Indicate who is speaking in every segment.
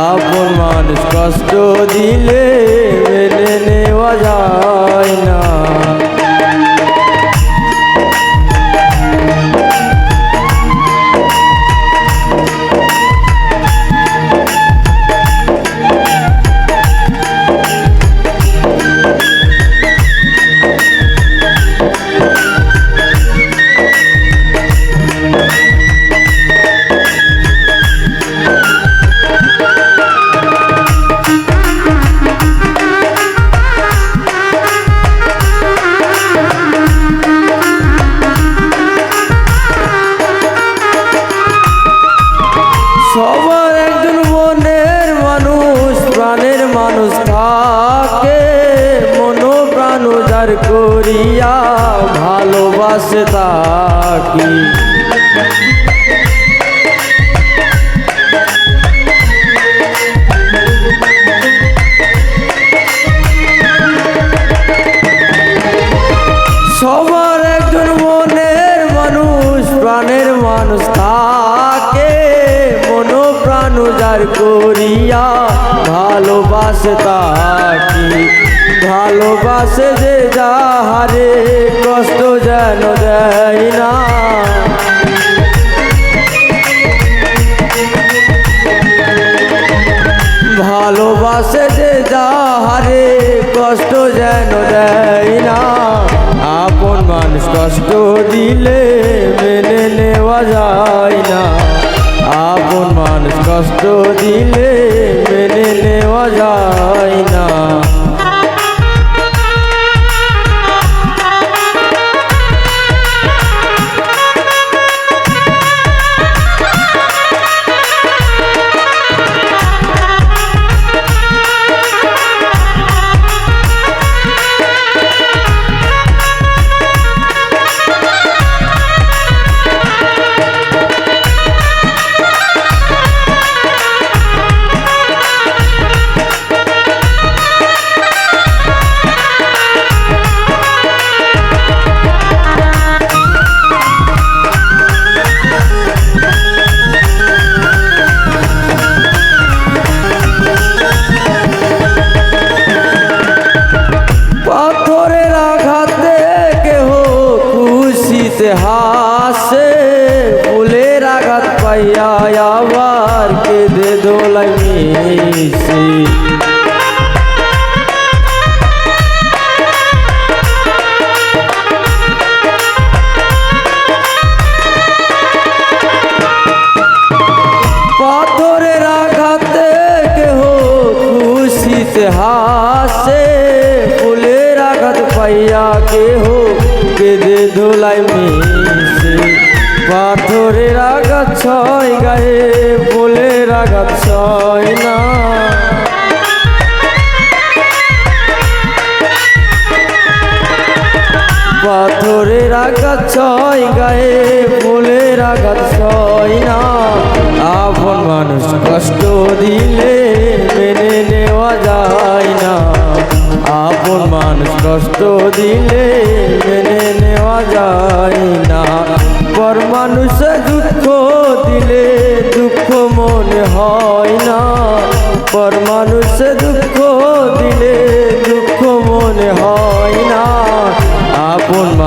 Speaker 1: আপন মানুষ কষ্ট দিলে মেনে নেওয়া যায় না ভালোবাসে তাকে সবার একজন মনের মানুষ, প্রাণের মানুষ থাকে মন প্রাণ উজার করিয়া ভালোবাসে তাকে। ভালোবাসে যে যাহারে কষ্ট যেন দেয় না। ভালোবাসে যে যাহারে কষ্ট যেন দেয় না। আপন মানুষ কষ্ট দিলে মেনে নেওয়া যায় না। আপন মানুষ কষ্ট দিলে মেনে নেওয়া যায় মিশে পাথরের আঘাতে খুশিতে হাসে, ফুলের আঘাত পাইয়া কেহ কেঁদে ধোলাই মিশে। পাথরের আঘাত ছয় গায়ে, ফুলের আঘাত ছয় না আঘাত ছয়, গায়ে ফুলের আঘাত ছয় না। আপন মানুষ কষ্ট দিলে মেনে নেওয়া যায় না। আপন মানুষ কষ্ট দিলে মেনে নেওয়া যায় না। পর মানুষে দুঃখ দিলে দুঃখ মনে হয় না। পর মানুষে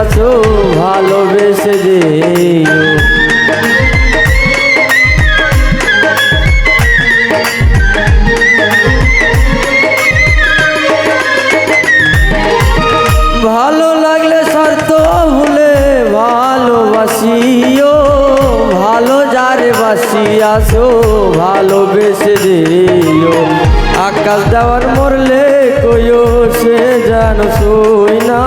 Speaker 1: বাসিয়াছো ভালোবেসে যেও। ভালো লাগলে স্বার্থ ভুলে ভালোবাসিও। ভালো যারে বাসিয়াছো ভালোবেসে দিও আকাশ দেওয়ার মরলে কইও সে যেন শুই না।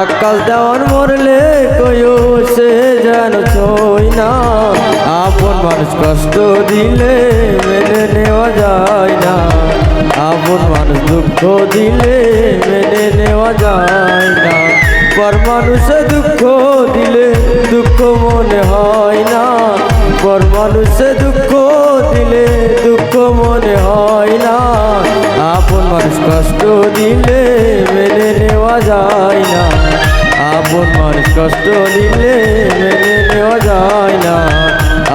Speaker 1: আকাশ দেওয়ার মরলে কইও সে যেন ছই না। আপন মানুষ কষ্ট দিলে মেনে নেওয়া যায় না। আপন মানুষ দুঃখ দিলে মেনে নেওয়া যায় না। পর মানুষে দুঃখ দিলে দুঃখ মনে হয় না। পর মানুষে দুঃখ দিলে দুঃখ মনে হয় না। আপন মানুষ কষ্ট দিলে মেনে নেওয়া যায় না। মানুষ কষ্ট দিলে মেনে নেওয়া যায় না।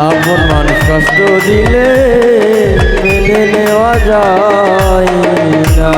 Speaker 1: আপন মানুষ কষ্ট দিলে মেনে নেওয়া যায় না।